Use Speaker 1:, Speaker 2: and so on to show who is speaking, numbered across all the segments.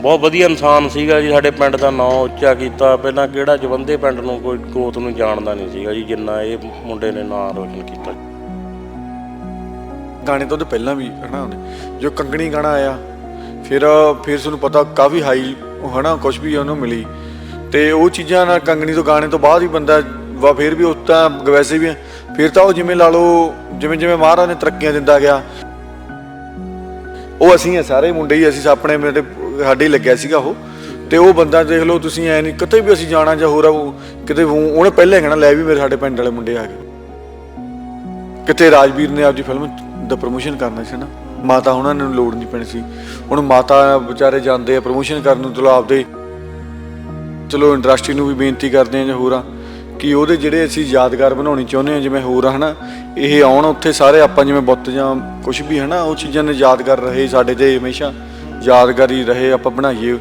Speaker 1: ਬਹੁਤ ਵਧੀਆ ਇਨਸਾਨ ਸੀਗਾ ਜੀ, ਸਾਡੇ ਪਿੰਡ ਦਾ ਨਾਂ ਉੱਚਾ ਕੀਤਾ। ਪਹਿਲਾਂ ਕਿਹੜਾ ਜਵੰਦੇ ਪਿੰਡ ਨੂੰ ਕੋਈ ਗੋਤ ਨੂੰ ਜਾਣਦਾ ਨਹੀਂ ਸੀਗਾ ਜੀ, ਜਿੰਨਾ ਇਹ ਮੁੰਡੇ ਨੇ ਨਾਂ ਰੋਸ਼ਨ ਕੀਤਾ।
Speaker 2: ਗਾਣੇ ਤੋਂ ਪਹਿਲਾਂ ਵੀ, ਹਨਾ ਉਹਨੇ ਜੋ ਕੰਗਣੀ ਗਾਣਾ ਆਇਆ, ਫਿਰ ਫਿਰ ਤੁਹਾਨੂੰ ਪਤਾ ਕਾਫੀ ਹਾਈ ਹਨਾ ਕੁਝ ਵੀ ਉਹਨੂੰ ਮਿਲੀ। ਤੇ ਉਹ ਚੀਜ਼ਾਂ ਨਾਲ ਕੰਗਣੀ ਤੋਂ ਗਾਣੇ ਤੋਂ ਬਾਅਦ ਹੀ ਬੰਦਾ, ਵਾ ਫਿਰ ਵੀ ਉਸ ਤਾਂ ਵੈਸੇ ਵੀ, ਫਿਰ ਤਾਂ ਉਹ ਜਿਵੇਂ ਲਾ ਲਓ, ਜਿਵੇਂ ਜਿਵੇਂ ਮਹਾਰਾਜ ਨੇ ਤਰੱਕੀਆਂ ਦਿੰਦਾ ਗਿਆ। ਉਹ ਅਸੀਂ ਆ ਸਾਰੇ ਮੁੰਡੇ ਹੀ, ਅਸੀਂ ਆਪਣੇ, ਮੇਰੇ ਸਾਡੇ ਹੀ ਲੱਗਿਆ ਸੀਗਾ ਉਹ। ਤੇ ਉਹ ਬੰਦਾ ਦੇਖ ਲਓ ਤੁਸੀਂ ਐ ਨਹੀਂ ਕਿਤੇ ਵੀ ਅਸੀਂ ਜਾਣਾ ਜਾਂ ਹੋਰ ਆ, ਉਹ ਕਿਤੇ ਉਹ- ਉਹਨੇ ਪਹਿਲਾਂ ਕਹਿਣਾ ਲੈ ਵੀ ਮੇਰੇ ਸਾਡੇ ਪਿੰਡ ਵਾਲੇ ਮੁੰਡੇ ਆ ਗਏ। ਕਿਤੇ ਰਾਜਵੀਰ ਨੇ ਆਪਦੀ ਫਿਲਮ ਦਾ ਪ੍ਰੋਮੋਸ਼ਨ ਕਰਨਾ ਸੀ ਨਾ। ਮਾਤਾ ਉਹਨਾਂ ਨੂੰ ਲੋੜ ਨਹੀਂ ਪੈਣੀ ਸੀ। ਹੁਣ ਮਾਤਾ ਵਿਚਾਰੇ ਜਾਂਦੇ ਆ ਪ੍ਰੋਮੋਸ਼ਨ ਕਰਨ ਨੂੰ ਚਲੋ ਆਪਦੇ ਚਲੋ ਇੰਡਸਟਰੀ ਨੂੰ ਵੀ ਬੇਨਤੀ ਕਰਦੇ ਆ ਜਾਂ ਹੋਰਾਂ ਕਿ ਉਹਦੇ ਜਿਹੜੇ ਅਸੀਂ ਯਾਦਗਾਰ ਬਣਾਉਣੀ ਚਾਹੁੰਦੇ ਆ ਜਿਵੇਂ ਹੋਰ ਆ ਹਨਾ ਇਹ ਆਉਣ ਉੱਥੇ ਸਾਰੇ ਆਪਾਂ ਜਿਵੇਂ ਬੁੱਤ ਜਾਂ ਕੁਝ ਵੀ ਹਨਾ ਉਹ ਚੀਜ਼ਾਂ ਨੇ ਯਾਦਗਾਰ ਰਹੇ ਸਾਡੇ ਤੇ ਹਮੇਸ਼ਾ। ਯਾਦਗਾਰੀ ਰਹੇ ਆਪਾਂ ਬਣਾਈਏ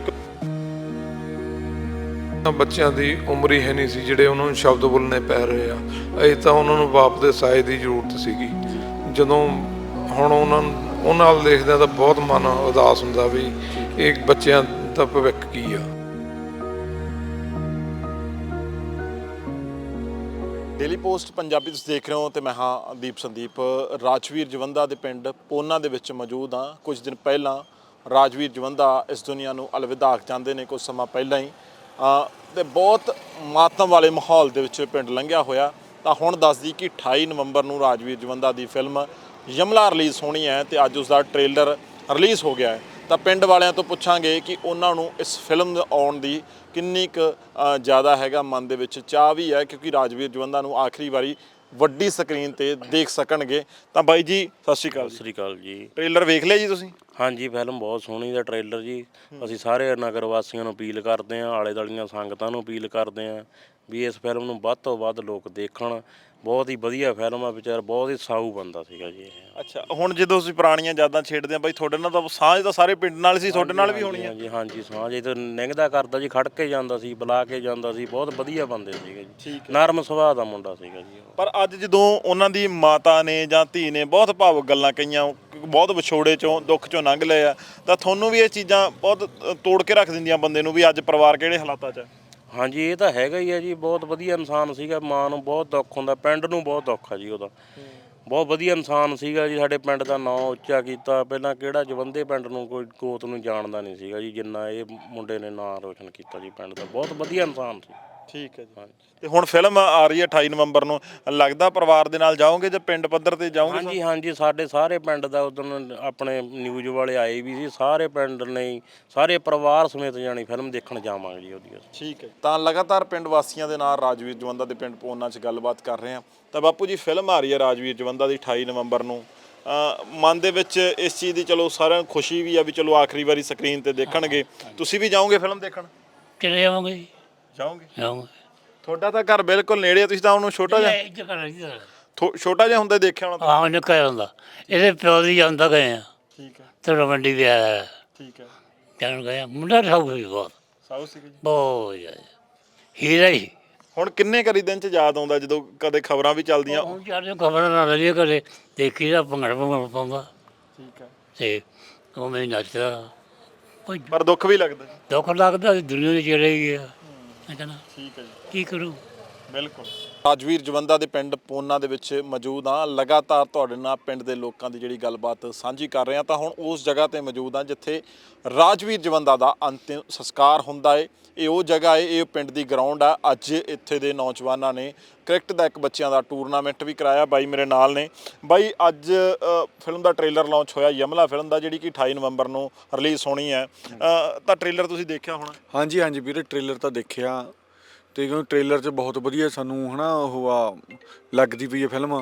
Speaker 3: ਤਾਂ। ਬੱਚਿਆਂ ਦੀ ਉਮਰ ਹੀ ਹੈ ਨਹੀਂ ਸੀ ਜਿਹੜੇ ਉਹਨਾਂ ਨੂੰ ਸ਼ਬਦ ਬੋਲਣੇ ਪੈ ਰਹੇ ਆ। ਅਜੇ ਤਾਂ ਉਹਨਾਂ ਨੂੰ ਬਾਪ ਦੇ ਸਾਏ ਦੀ ਜ਼ਰੂਰਤ ਸੀਗੀ। ਜਦੋਂ ਹੁਣ ਉਹਨਾਂ ਉਹਨਾਂ ਨਾਲ ਦੇਖਦੇ ਤਾਂ ਬਹੁਤ ਮਨ ਉਦਾਸ ਹੁੰਦਾ ਵੀ ਇਹ ਬੱਚਿਆਂ ਦਾ ਭਵਿੱਖ ਕੀ ਆ।
Speaker 4: ਡੇਲੀ ਪੋਸਟ ਪੰਜਾਬੀ ਤੁਸੀਂ ਦੇਖ ਰਹੇ ਹੋ ਤੇ ਮੈਂ ਹਾਂ ਦੀਪ ਸੰਦੀਪ। ਰਾਜਵੀਰ ਜਵੰਦਾ ਦੇ ਪਿੰਡ ਪੋਨਾ ਦੇ ਵਿੱਚ ਮੌਜੂਦ ਹਾਂ। ਕੁਝ ਦਿਨ ਪਹਿਲਾਂ ਰਾਜਵੀਰ ਜਵੰਦਾ ਇਸ ਦੁਨੀਆ ਨੂੰ ਅਲਵਿਦਾ ਆਖ ਜਾਂਦੇ ਨੇ ਕੁਝ ਸਮਾਂ ਪਹਿਲਾਂ ਹੀ। ਤੇ ਬਹੁਤ ਮਾਤਮ ਵਾਲੇ ਮਾਹੌਲ ਦੇ ਵਿੱਚ ਪਿੰਡ ਲੰਘਿਆ ਹੋਇਆ। ਤਾਂ ਹੁਣ ਦੱਸਦੀ ਕਿ 28 ਨਵੰਬਰ ਨੂੰ ਰਾਜਵੀਰ ਜਵੰਦਾ ਦੀ ਫਿਲਮ ਯਮਲਾ ਰਿਲੀਜ਼ ਹੋਣੀ ਹੈ ਤੇ ਅੱਜ ਉਸ ਦਾ ਟ੍ਰੇਲਰ ਰਿਲੀਜ਼ ਹੋ ਗਿਆ ਹੈ। ਤਾਂ ਪਿੰਡ ਵਾਲਿਆਂ ਤੋਂ ਪੁੱਛਾਂਗੇ ਕਿ ਉਹਨਾਂ ਨੂੰ ਇਸ ਫਿਲਮ ਆਉਣ ਦੀ ਕਿੰਨੀ ਕੁ ਜ਼ਿਆਦਾ ਹੈਗਾ ਮਨ ਦੇ ਵਿੱਚ ਚਾਹ ਵੀ ਹੈ ਕਿਉਂਕਿ ਰਾਜਵੀਰ ਜਵੰਦਾ ਨੂੰ ਆਖਰੀ ਵਾਰੀ ਵੱਡੀ ਸਕਰੀਨ ਤੇ ਦੇਖ ਸਕਣਗੇ। ਤਾਂ ਬਾਈ ਜੀ ਸਤਿ ਸ਼੍ਰੀ ਅਕਾਲ
Speaker 1: ਸਤਿ ਸ੍ਰੀ ਅਕਾਲ ਜੀ।
Speaker 4: ਟ੍ਰੇਲਰ ਵੇਖ ਲਿਆ ਜੀ ਤੁਸੀਂ?
Speaker 1: ਹਾਂਜੀ ਫਿਲਮ ਬਹੁਤ ਸੋਹਣੀ ਦਾ ਟ੍ਰੇਲਰ ਜੀ। ਅਸੀਂ ਸਾਰੇ ਨਗਰ ਵਾਸੀਆਂ ਨੂੰ ਅਪੀਲ ਕਰਦੇ ਆਂ ਆਲੇ ਦਾਲੀਆਂ ਸੰਗਤਾਂ ਨੂੰ ਅਪੀਲ ਕਰਦੇ ਆਂ ਵੀ ਇਸ ਫਿਲਮ ਨੂੰ ਵੱਧ ਤੋਂ ਵੱਧ ਲੋਕ ਦੇਖਣ। ਬਹੁਤ ਹੀ ਵਧੀਆ ਫਿਲਮ ਆ ਵਿਚਾਰ ਬਹੁਤ ਹੀ ਸਾਊ ਬੰਦਾ ਸੀਗਾ ਜੀ ਇਹ।
Speaker 4: ਅੱਛਾ ਹੁਣ ਜਦੋਂ ਤੁਸੀਂ ਪੁਰਾਣੀਆਂ ਯਾਦਾਂ ਛੇੜਦੇ ਆ ਬਾਈ ਤੁਹਾਡੇ ਨਾਲ ਤਾਂ ਸਾਂਝ ਤਾਂ ਸਾਰੇ ਪਿੰਡ ਨਾਲ ਸੀ ਤੁਹਾਡੇ ਨਾਲ ਵੀ ਹੋਣੀ ਹੈ
Speaker 1: ਹਾਂਜੀ ਹਾਂਜੀ ਸਾਂਝ ਇਹ ਤਾਂ ਨਿੰਗਦਾ ਕਰਦਾ ਜੀ ਖੜ ਕੇ ਜਾਂਦਾ ਸੀ ਬੁਲਾ ਕੇ ਜਾਂਦਾ ਸੀ ਬਹੁਤ ਵਧੀਆ ਬੰਦੇ ਸੀਗੇ ਜੀ। ਨਰਮ ਸੁਭਾਅ ਦਾ ਮੁੰਡਾ ਸੀਗਾ ਜੀ ਉਹ।
Speaker 4: ਪਰ ਅੱਜ ਜਦੋਂ ਉਹਨਾਂ ਦੀ ਮਾਤਾ ਨੇ ਜਾਂ ਧੀ ਨੇ ਬਹੁਤ ਭਾਵੁਕ ਗੱਲਾਂ ਕਹੀਆਂ ਬਹੁਤ ਵਿਛੋੜੇ ਚੋਂ ਦੁੱਖ ਚੋਂ ਲੰਘ ਲਏ ਆ, ਤਾਂ ਤੁਹਾਨੂੰ ਵੀ ਇਹ ਚੀਜ਼ਾਂ ਬਹੁਤ ਤੋੜ ਕੇ ਰੱਖ ਦਿੰਦੀਆਂ ਬੰਦੇ ਨੂੰ ਵੀ ਅੱਜ ਪਰਿਵਾਰ ਕਿਹੜੇ ਹਾਲਾਤਾਂ 'ਚ ਹੈ
Speaker 1: ਹਾਂਜੀ, ਇਹ ਤਾਂ ਹੈਗਾ ਹੀ ਹੈ ਜੀ, ਬਹੁਤ ਵਧੀਆ ਇਨਸਾਨ ਸੀਗਾ, ਮਾਂ ਨੂੰ ਬਹੁਤ ਦੁੱਖ ਹੁੰਦਾ, ਪਿੰਡ ਨੂੰ ਬਹੁਤ ਦੁੱਖ ਆ ਜੀ ਉਹਦਾ। ਬਹੁਤ ਵਧੀਆ ਇਨਸਾਨ ਸੀਗਾ ਜੀ, ਸਾਡੇ ਪਿੰਡ ਦਾ ਨਾਂ ਉੱਚਾ ਕੀਤਾ, ਪਹਿਲਾਂ ਕਿਹੜਾ ਜਵੰਦੇ ਪਿੰਡ ਨੂੰ ਕੋਈ ਗੋਤ ਨੂੰ ਜਾਣਦਾ ਨਹੀਂ ਸੀਗਾ ਜੀ, ਜਿੰਨਾ ਇਹ ਮੁੰਡੇ ਨੇ ਨਾਂ ਰੋਸ਼ਨ ਕੀਤਾ ਜੀ, ਪਿੰਡ ਦਾ। ਬਹੁਤ ਵਧੀਆ ਇਨਸਾਨ ਸੀ।
Speaker 4: ਠੀਕ ਹੈ ਜੀ।
Speaker 1: ਹਾਂਜੀ
Speaker 4: ਤੇ ਹੁਣ ਫਿਲਮ ਆ ਰਹੀ ਹੈ 28 ਨਵੰਬਰ ਨੂੰ। ਲੱਗਦਾ ਪਰਿਵਾਰ ਦੇ ਨਾਲ ਜਾਓਗੇ ਜਾਂ ਪਿੰਡ ਪੱਧਰ ਤੇ ਜਾਓਗੇ
Speaker 1: ਹਾਂਜੀ ਹਾਂਜੀ ਸਾਡੇ ਸਾਰੇ ਪਿੰਡ ਦਾ ਉਦੋਂ ਆਪਣੇ ਨਿਊਜ਼ ਵਾਲੇ ਆਏ ਵੀ ਸੀ। ਸਾਰੇ ਪਿੰਡ ਨੇ ਹੀ, ਸਾਰੇ ਪਰਿਵਾਰ ਸਮੇਤ ਜਾਣੀ ਫਿਲਮ ਦੇਖਣ ਜਾਵਾਂਗੇ ਜੀ ਉਹਦੀ ਅਸੀਂ।
Speaker 4: ਠੀਕ ਹੈ ਤਾਂ ਲਗਾਤਾਰ ਪਿੰਡ ਵਾਸੀਆਂ ਦੇ ਨਾਲ ਰਾਜਵੀਰ ਜਵੰਦਾ ਦੇ ਪਿੰਡ ਪੋਨਾ 'ਚ ਗੱਲਬਾਤ ਕਰ ਰਹੇ ਹਾਂ। ਤਾਂ ਬਾਪੂ ਜੀ ਫਿਲਮ ਆ ਰਹੀ ਹੈ ਰਾਜਵੀਰ ਜਵੰਦਾ ਦੀ 28 ਨਵੰਬਰ ਨੂੰ। ਅ, ਮਨ ਦੇ ਵਿੱਚ ਇਸ ਚੀਜ਼ ਦੀ ਚਲੋ ਸਾਰਿਆਂ ਨੂੰ ਖੁਸ਼ੀ ਵੀ ਆ ਵੀ ਚਲੋ ਆਖਰੀ ਵਾਰੀ ਸਕਰੀਨ ਤੇ ਦੇਖਣਗੇ। ਤੁਸੀਂ ਵੀ ਜਾਓਗੇ ਫਿਲਮ ਦੇਖਣ?
Speaker 5: ਚਲੇ ਜਾਵਾਂਗੇ ਜੀ?
Speaker 4: ਜਾਓਗੇ?
Speaker 5: ਜਾਵਾਂਗੇ
Speaker 4: ਤੁਹਾਡਾ ਤਾਂ ਘਰ ਬਿਲਕੁਲ ਨੇੜੇ ਆ ਤੁਸੀਂ ਤਾਂ ਉਹਨੂੰ ਛੋਟਾ ਜਿਹਾ
Speaker 5: ਕਰ ਰਹੀ
Speaker 4: ਥੋ- ਛੋਟਾ ਜਿਹਾ ਹੁੰਦਾ ਦੇਖਿਆ ਹੋਣਾ।
Speaker 5: ਆਹ ਨਿਕਲ ਜਾਂਦਾ ਇਹਦੇ ਪਿਓ ਦੀ ਜਾਂਦਾ ਗਏ ਆ।
Speaker 4: ਠੀਕ ਹੈ।
Speaker 5: ਤੇ ਮੰਡੀ ਵੀ ਆਇਆ
Speaker 4: ਠੀਕ ਹੈ।
Speaker 5: ਜਾਣ ਗਏ ਮੁੰਡਾ ਠਾਉ ਵੀ ਬਹੁਤ।
Speaker 4: ਸਾਊ ਸੀ ਜੀ?
Speaker 5: ਬਹੁਤ ਜ਼ਿਆਦਾ। ਹੀਰਾ ਹੀ।
Speaker 4: ਹੁਣ ਕਿੰਨੇ ਕਰੀ ਦਿਨ ਚ ਯਾਦ ਆਉਂਦਾ ਜਦੋਂ ਕਦੇ ਖਬਰਾਂ ਵੀ ਚੱਲਦੀਆਂ?
Speaker 5: ਹੁਣ ਚਾਰ ਖਬਰ ਨਾ ਲਈ ਕਰੇ ਦੇਖੀ ਦਾ ਭੰਗੜ ਭੰਗੜ ਪਾਉਂਦਾ।
Speaker 4: ਠੀਕ ਹੈ।
Speaker 5: ਤੇ ਉਹ ਮੈਂ ਨੱਚਦਾ। ਕੋਈ
Speaker 4: ਪਰ ਦੁੱਖ ਵੀ ਲੱਗਦਾ ਜੀ।
Speaker 5: ਦੁੱਖ ਲੱਗਦਾ ਦੁਨੀਆ ਦੇ ਚਲੇ ਗਿਆ ਮੈਂ ਕਹਿੰਦਾ
Speaker 4: ਠੀਕ ਹੈ ਜੀ।
Speaker 5: ਕੀ ਕਰੂੰ?
Speaker 4: ਬਿਲਕੁਲ। ਰਾਜਵੀਰ ਜਵੰਦਾ ਦੇ ਪਿੰਡ ਪੋਨਾ ਦੇ ਵਿੱਚ ਮੌਜੂਦ ਹਾਂ। ਲਗਾਤਾਰ ਤੁਹਾਡੇ ਨਾਲ ਪਿੰਡ ਦੇ ਲੋਕਾਂ ਦੀ ਜਿਹੜੀ ਗੱਲਬਾਤ ਸਾਂਝੀ ਕਰ ਰਹੇ ਹਾਂ, ਤਾਂ ਹੁਣ ਉਸ ਜਗ੍ਹਾ ਤੇ ਮੌਜੂਦ ਹਾਂ ਜਿੱਥੇ ਰਾਜਵੀਰ ਜਵੰਦਾ ਦਾ ਅੰਤਿਮ ਸੰਸਕਾਰ ਹੁੰਦਾ ਏ। ਇਹ ਉਹ ਜਗ੍ਹਾ ਹੈ ਇਹ ਪਿੰਡ ਦੀ ਗਰਾਊਂਡ ਆ। ਅੱਜ ਇੱਥੇ ਦੇ ਨੌਜਵਾਨਾਂ ਨੇ ਕ੍ਰਿਕਟ ਦਾ ਇੱਕ ਬੱਚਿਆਂ ਦਾ ਟੂਰਨਾਮੈਂਟ ਵੀ ਕਰਾਇਆ, ਬਾਈ ਮੇਰੇ ਨਾਲ ਨੇ। ਬਾਈ, ਅੱਜ ਫਿਲਮ ਦਾ ਟ੍ਰੇਲਰ ਲਾਂਚ ਹੋਇਆ, ਯਮਲਾ ਫਿਲਮ ਦਾ, ਜਿਹੜੀ ਕਿ 28 ਨਵੰਬਰ ਨੂੰ ਰਿਲੀਜ਼ ਹੋਣੀ ਹੈ। ਤਾਂ ਟ੍ਰੇਲਰ ਤੁਸੀਂ ਦੇਖਿਆ ਹੋਣਾ?
Speaker 2: ਹਾਂਜੀ ਹਾਂਜੀ ਵੀਰੇ ਟ੍ਰੇਲਰ ਤਾਂ ਦੇਖਿਆ। ਤੇ ਕਿਉਂ ਟ੍ਰੇਲਰ 'ਚ ਬਹੁਤ ਵਧੀਆ ਸਾਨੂੰ ਹਨਾ ਉਹ ਆ ਲੱਗਦੀ ਪਈ ਹੈ। ਫਿਲਮ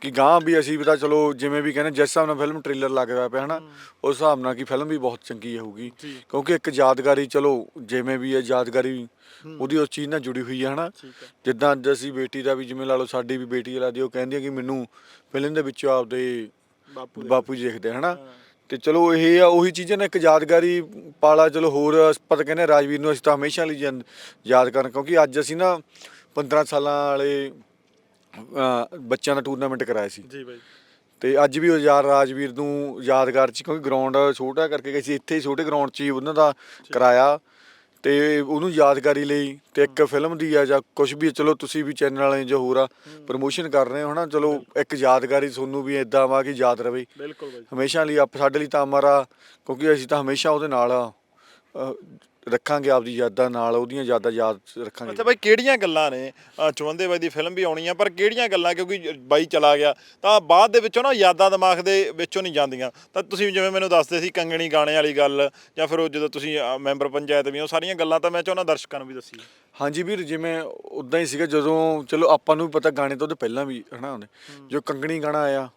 Speaker 2: ਕਿ ਗਾਂ ਵੀ ਅਸੀਂ ਵੀ ਤਾਂ ਚਲੋ ਜਿਵੇਂ ਵੀ ਕਹਿੰਦੇ ਜਿਸ ਹਿਸਾਬ ਨਾਲ ਫਿਲਮ ਟ੍ਰੇਲਰ ਲੱਗਦਾ ਪਿਆ ਹਨਾ ਉਸ ਹਿਸਾਬ ਨਾਲ ਕਿ ਫਿਲਮ ਵੀ ਬਹੁਤ ਚੰਗੀ ਹੋਊਗੀ। ਕਿਉਂਕਿ ਇੱਕ ਯਾਦਗਾਰੀ ਚਲੋ ਜਿਵੇਂ ਵੀ ਹੈ ਯਾਦਗਾਰੀ ਉਹਦੀ ਉਸ ਚੀਜ਼ ਨਾਲ ਜੁੜੀ ਹੋਈ ਹੈ ਹਨਾ। ਜਿੱਦਾਂ ਅੱਜ ਅਸੀਂ ਬੇਟੀ ਦਾ ਵੀ ਜਿਵੇਂ ਲਾ ਲਓ ਸਾਡੀ ਵੀ ਬੇਟੀ ਲੱਗਦੀ ਉਹ ਕਹਿੰਦੀ ਹੈ ਕਿ ਮੈਨੂੰ ਫਿਲਮ ਦੇ ਵਿੱਚੋਂ ਆਪਦੇ ਬਾਪੂ ਜੀ ਦੇਖਦੇ ਹਨਾ। ਤੇ ਚਲੋ ਇਹ ਆ ਉਹੀ ਚੀਜ਼ਾਂ ਨੇ ਇੱਕ ਯਾਦਗਾਰੀ ਪਾਲਾ ਚਲੋ ਹੋਰ ਪਤਾ ਕਹਿੰਦੇ ਰਾਜਵੀਰ ਨੂੰ ਅਸੀਂ ਤਾਂ ਹਮੇਸ਼ਾ ਲਈ ਯਾਦ- ਯਾਦ ਕਰਨ ਕਿਉਂਕਿ ਅੱਜ ਅਸੀਂ ਨਾ 15 ਸਾਲਾਂ ਵਾਲੇ ਬੱਚਿਆਂ ਦਾ ਟੂਰਨਾਮੈਂਟ ਕਰਾਇਆ ਸੀ।
Speaker 4: ਜੀ ਬਾਈ।
Speaker 2: ਤੇ ਅੱਜ ਵੀ ਉਹ ਯਾਰ ਰਾਜਵੀਰ ਨੂੰ ਯਾਦਗਾਰ ਚ ਕਿਉਂਕਿ ਗਰਾਊਂਡ ਛੋਟਾ ਕਰਕੇ ਗਏ ਸੀ ਇੱਥੇ ਹੀ ਛੋਟੇ ਗਰਾਊਂਡ 'ਚ ਹੀ ਉਹਨਾਂ ਦਾ ਕਰਾਇਆ। ਤੇ ਉਹਨੂੰ ਯਾਦਗਾਰੀ ਲਈ ਤੇ ਇੱਕ ਫਿਲਮ ਦੀ ਆ ਜਾਂ ਕੁਝ ਵੀ ਚਲੋ ਤੁਸੀਂ ਵੀ ਚੈਨਲ ਵਾਲੇ ਜੋ ਹੋਰ ਆ ਪ੍ਰੋਮੋਸ਼ਨ ਕਰ ਰਹੇ ਹੋ ਹਨਾ ਚਲੋ ਇੱਕ ਯਾਦਗਾਰੀ ਤੁਹਾਨੂੰ ਵੀ ਇਦਾਂ ਵਾ ਕਿ ਯਾਦ ਰਵੇ।
Speaker 4: ਬਿਲਕੁਲ ਬਾਈ।
Speaker 2: ਹਮੇਸ਼ਾ ਲਈ ਆਪ ਸਾਡੇ ਲਈ ਤਾਂ ਅਮਰਾ ਕਿਉਂਕਿ ਅਸੀਂ ਤਾਂ ਹਮੇਸ਼ਾ ਉਹਦੇ ਨਾਲ ਆ, ਅਹ, ਰੱਖਾਂਗੇ ਆਪਦੀ ਯਾਦਾਂ ਨਾਲ ਉਹਦੀਆਂ ਯਾਦਾਂ ਯਾਦ ਰੱਖਾਂਗੇ।
Speaker 4: ਅੱਛਾ ਬਾਈ ਕਿਹੜੀਆਂ ਗੱਲਾਂ ਨੇ? ਅ, ਚੁਵੰਦੇ ਬਾਈ ਦੀ ਫਿਲਮ ਵੀ ਆਉਣੀ ਆ ਪਰ ਕਿਹੜੀਆਂ ਗੱਲਾਂ? ਕਿਉਂਕਿ ਬਾਈ ਚਲਾ ਗਿਆ ਤਾਂ ਬਾਅਦ ਦੇ ਵਿੱਚੋਂ ਨਾ ਯਾਦਾਂ ਦਿਮਾਗ ਦੇ ਵਿੱਚੋਂ ਨਹੀਂ ਜਾਂਦੀਆਂ। ਤਾਂ ਤੁਸੀਂ ਜਿਵੇਂ ਮੈਨੂੰ ਦੱਸਦੇ ਸੀ ਕੰਗਣੀ ਗਾਣੇ ਵਾਲੀ ਗੱਲ ਜਾਂ ਫਿਰ ਉਹ ਜਦੋਂ ਤੁਸੀਂ ਅ, ਮੈਂਬਰ ਪੰਚਾਇਤ ਵੀ ਉਹ ਸਾਰੀਆਂ ਗੱਲਾਂ ਤਾਂ ਮੈਂ ਚਾਹੁੰਦਾ ਦਰਸ਼ਕਾਂ ਨੂੰ ਵੀ ਦੱਸੀ
Speaker 2: ਹਾਂਜੀ ਵੀਰ ਜਿਵੇਂ ਉਦਾਂ ਹੀ ਸੀਗਾ ਜਦੋਂ ਚਲੋ ਆਪਾਂ ਨੂੰ ਵੀ ਪਤਾ ਗਾਣੇ ਤੋਂ ਉਹਦੇ ਪਹਿਲਾਂ ਵੀ ਹਨਾ ਉਹਨੇ। ਜੋ ਕੰਗਣੀ ਗਾਣਾ ਆਇਆ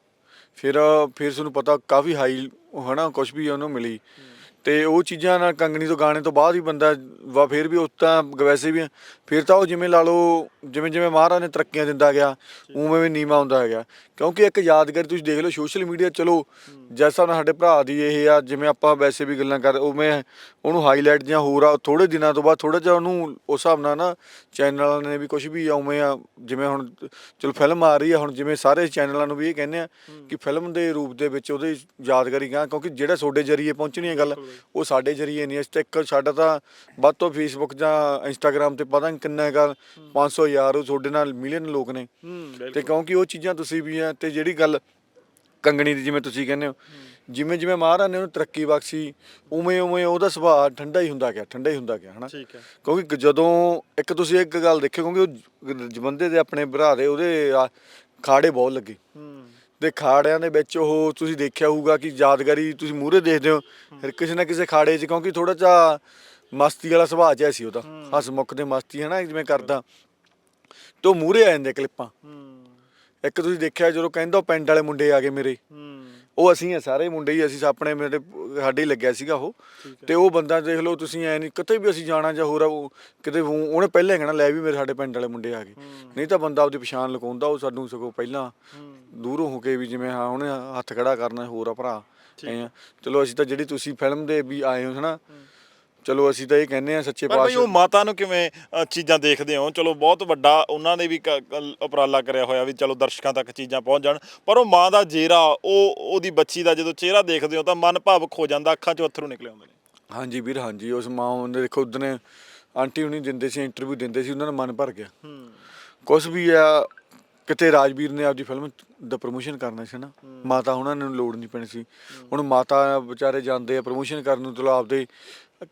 Speaker 2: ਫਿਰ ਫਿਰ ਤੁਹਾਨੂੰ ਪਤਾ ਕਾਫੀ ਹਾਈ ਹਨਾ ਕੁਝ ਵੀ ਉਹਨੂੰ ਮਿਲੀ। ਤੇ ਉਹ ਚੀਜ਼ਾਂ ਨਾਲ ਕੰਗਣੀ ਤੋਂ ਗਾਣੇ ਤੋਂ ਬਾਅਦ ਹੀ ਬੰਦਾ ਵਾ ਫਿਰ ਵੀ ਉਸ ਤਾਂ ਵੈਸੇ ਵੀ ਫਿਰ ਤਾਂ ਉਹ ਜਿਵੇਂ ਲਾ ਲਓ ਜਿਵੇਂ ਜਿਵੇਂ ਮਹਾਰਾਜ ਨੇ ਤਰੱਕੀਆਂ ਦਿੰਦਾ ਗਿਆ ਉਵੇਂ ਵੀ ਨੀਵਾ ਹੁੰਦਾ ਹੈਗਾ ਕਿਉਂਕਿ ਇੱਕ ਯਾਦਗਾਰੀ ਤੁਸੀਂ ਦੇਖ ਲਓ ਸੋਸ਼ਲ ਮੀਡੀਆ ਚਲੋ ਜੈਸਾ ਨਾ ਸਾਡੇ ਭਰਾ ਦੀ ਇਹ ਆ ਜਿਵੇਂ ਆਪਾਂ ਵੈਸੇ ਵੀ ਗੱਲਾਂ ਕਰ ਉਵੇਂ ਉਹਨੂੰ ਹਾਈਲਾਈਟ ਜਾਂ ਹੋਰ ਆ ਥੋੜੇ ਦਿਨਾਂ ਤੋਂ ਬਾਅਦ ਥੋੜਾ ਜਿਹਾ ਉਹਨੂੰ ਉਸ ਹਿਸਾਬ ਨਾਲ ਨਾ ਚੈਨਲਾਂ ਨੇ ਵੀ ਕੁਝ ਵੀ ਉਵੇਂ ਆ ਜਿਵੇਂ ਹੁਣ ਚਲੋ ਫਿਲਮ ਆ ਰਹੀ ਆ ਹੁਣ ਜਿਵੇਂ ਸਾਰੇ ਚੈਨਲਾਂ ਨੂੰ ਵੀ ਇਹ ਕਹਿੰਦੇ ਆ ਕਿ ਫਿਲਮ ਦੇ ਰੂਪ ਦੇ ਵਿੱਚ ਉਹਦੇ ਯਾਦਗਾਰੀ ਗਾ ਕਿਉਂਕਿ ਜਿਹੜਾ ਤੁਹਾਡੇ ਜਰੀਏ ਪਹੁੰਚਣੀ ਹੈ ਗੱਲ ਉਹ ਸਾਡੇ ਜਰੀਏ ਨਹੀਂ ਇਸ ਤੇ ਇੱਕ ਸਾਡਾ ਤਾਂ ਵੱਧ ਤੋਂ ਫੇਸਬੁੱਕ ਜਾਂ ਇੰਸਟਾਗ੍ਰam ਤੇ ਪਤਾ ਨਹੀਂ ਕਿੰਨਾ ਹੈਗਾ 500 ਹਜ਼ਾਰ ਉਹ ਤੁਹਾਡੇ ਨਾਲ ਮਿਲੀਅਨ ਲੋਕ ਨੇ। ਤੇ ਕਿਉਂਕਿ ਉਹ ਚੀਜ਼ਾਂ ਤੁਸੀਂ ਵੀ ਆ ਤੇ ਜਿਹੜੀ ਗੱਲ ਕੰਗਣੀ ਦੀ ਜਿਵੇਂ ਤੁਸੀਂ ਕਹਿੰਦੇ ਹੋ ਜਿਵੇਂ ਜਿਵੇਂ ਮਹਾਰਾਜ ਨੇ ਉਹਨੂੰ ਤਰੱਕੀ ਬਖਸ਼ੀ ਉਵੇਂ ਉਵੇਂ ਉਹਦਾ ਸੁਭਾਅ ਠੰਡਾ ਹੀ ਹੁੰਦਾ ਗਿਆ ਠੰਡਾ ਹੀ ਹੁੰਦਾ ਗਿਆ ਹਨਾ? ਕਿਉਂਕਿ ਜਦੋਂ ਇੱਕ ਤੁਸੀਂ ਇੱਕ ਗੱਲ ਦੇਖਿਓ ਕਿਉਂਕਿ ਉਹ ਜਵੰਦੇ ਦੇ ਆਪਣੇ ਭਰਾ ਦੇ ਉਹਦੇ ਖਾੜੇ ਬਹੁਤ ਲੱਗੇ। ਤੇ ਖਾੜਿਆਂ ਦੇ ਵਿੱਚ ਉਹ ਤੁਸੀਂ ਦੇਖਿਆ ਹੋਊਗਾ ਕਿ ਯਾਦਗਾਰੀ ਤੁਸੀਂ ਮੂਹਰੇ ਦੇਖਦੇ ਹੋ। ਫਿਰ ਕਿਸੇ ਨਾ ਕਿਸੇ ਖਾੜੇ 'ਚ ਕਿਉਂਕਿ ਥੋੜਾ ਜਿਹਾ ਮਸਤੀ ਵਾਲਾ ਸੁਭਾਅ ਜਿਹਾ ਸੀ ਉਹਦਾ। ਹਸਮੁਖ ਦੇ ਮਸਤੀ ਹੈ ਨਾ ਜਿਵੇਂ ਕਰਦਾ। ਤੋਂ ਮੂਹਰੇ ਆ ਜਾਂਦੇ ਕਲਿੱਪਾਂ। ਇੱਕ ਤੁਸੀਂ ਦੇਖਿਆ ਜਦੋਂ ਕਹਿੰਦਾ ਪਿੰਡ ਵਾਲੇ ਮੁੰਡੇ ਆ ਗਏ ਮੇਰੇ। ਉਹ ਅਸੀਂ ਆ ਸਾਰੇ ਮੁੰਡੇ ਹੀ ਅਸੀਂ ਆਪਣੇ ਮੇਰੇ ਸਾਡੇ ਹੀ ਲੱਗਿਆ ਸੀਗਾ ਉਹ। ਤੇ ਉਹ ਬੰਦਾ ਦੇਖ ਲਓ ਤੁਸੀਂ ਐ ਨਹੀਂ ਕਿਤੇ ਵੀ ਅਸੀਂ ਜਾਣਾ ਜਾਂ ਹੋਰ ਕਿਤੇ ਉਹ- ਉਹਨੇ ਪਹਿਲਾਂ ਕਹਿਣਾ ਲੈ ਵੀ ਮੇਰੇ ਸਾਡੇ ਪਿੰਡ ਵਾਲੇ ਮੁੰਡੇ ਆ ਗਏ। ਨਹੀਂ ਤਾਂ ਬੰਦਾ ਆਪਦੀ ਪਛਾਣ ਲੁਕਾਉਂਦਾ ਉਹ ਸਾਨੂੰ ਸਗੋਂ ਪਹਿਲਾਂ ਦੂਰੋਂ ਹੋ ਕੇ ਵੀ ਜਿਵੇਂ ਹਾਂ ਉਹਨੇ ਹੱਥ ਖੜਾ ਕਰਨਾ ਹੋਰ ਆ ਭਰਾ। ਐਂ ਆ। ਚਲੋ ਅਸੀਂ ਤਾਂ ਜਿਹੜੀ ਤੁਸੀਂ ਫਿਲਮ ਦੇ ਵੀ ਆਏ ਹੋ ਹਨਾ? ਚਲੋ ਅਸੀਂ ਤਾਂ ਇਹ ਕਹਿੰਦੇ ਆ ਸੱਚੇ
Speaker 4: ਪਰ ਬਈ ਉਹ ਮਾਤਾ ਨੂੰ ਕਿਵੇਂ ਅ, ਚੀਜ਼ਾਂ ਦੇਖਦੇ ਹੋ? ਚਲੋ ਬਹੁਤ ਵੱਡਾ ਉਹਨਾਂ ਨੇ ਵੀ ਕ- ਕ- ਉਪਰਾਲਾ ਕਰਿਆ ਹੋਇਆ ਵੀ ਚਲੋ ਦਰਸ਼ਕਾਂ ਤੱਕ ਚੀਜ਼ਾਂ ਪਹੁੰਚ ਜਾਣ। ਪਰ ਉਹ ਮਾਂ ਦਾ ਜੇਰਾ ਉਹ ਉਹਦੀ ਬੱਚੀ ਦਾ ਜਦੋਂ ਚਿਹਰਾ ਦੇਖਦੇ ਹੋ ਤਾਂ ਮਨ ਭਾਵੁਕ ਹੋ ਜਾਂਦਾ ਅੱਖਾਂ 'ਚੋਂ ਅੱਥਰੂ ਨਿਕਲੇ ਆਉਂਦੇ ਨੇ।
Speaker 2: ਹਾਂਜੀ ਵੀਰ ਹਾਂਜੀ ਉਸ ਮਾਂ ਉਹਨੇ ਦੇਖੋ ਉਦਨੇ ਆਂਟੀ ਹੁਣੀ ਦਿੰਦੇ ਸੀ ਇੰਟਰਵਿਊ ਦਿੰਦੇ ਸੀ ਉਹਨਾਂ ਦਾ ਮਨ ਭਰ ਗਿਆ।
Speaker 4: ਹੂੰ।
Speaker 2: ਕੁਛ ਵੀ ਆ ਕਿਤੇ ਰਾਜਵੀਰ ਨੇ ਆਪਦੀ ਫਿਲਮ ਦਾ ਪ੍ਰੋਮੋਸ਼ਨ ਕਰਨਾ ਸੀ ਨਾ। ਮਾਤਾ ਉਹਨਾਂ ਨੂੰ ਲੋੜ ਨਹੀਂ ਪੈਣੀ ਸੀ। ਹੁਣ ਮਾਤਾ ਵਿਚਾਰੇ ਜਾਂਦੇ ਆ ਪ੍ਰੋਮੋਸ਼ਨ ਕਰਨ ਨੂੰ ਚਲੋ ਆਪਦੇ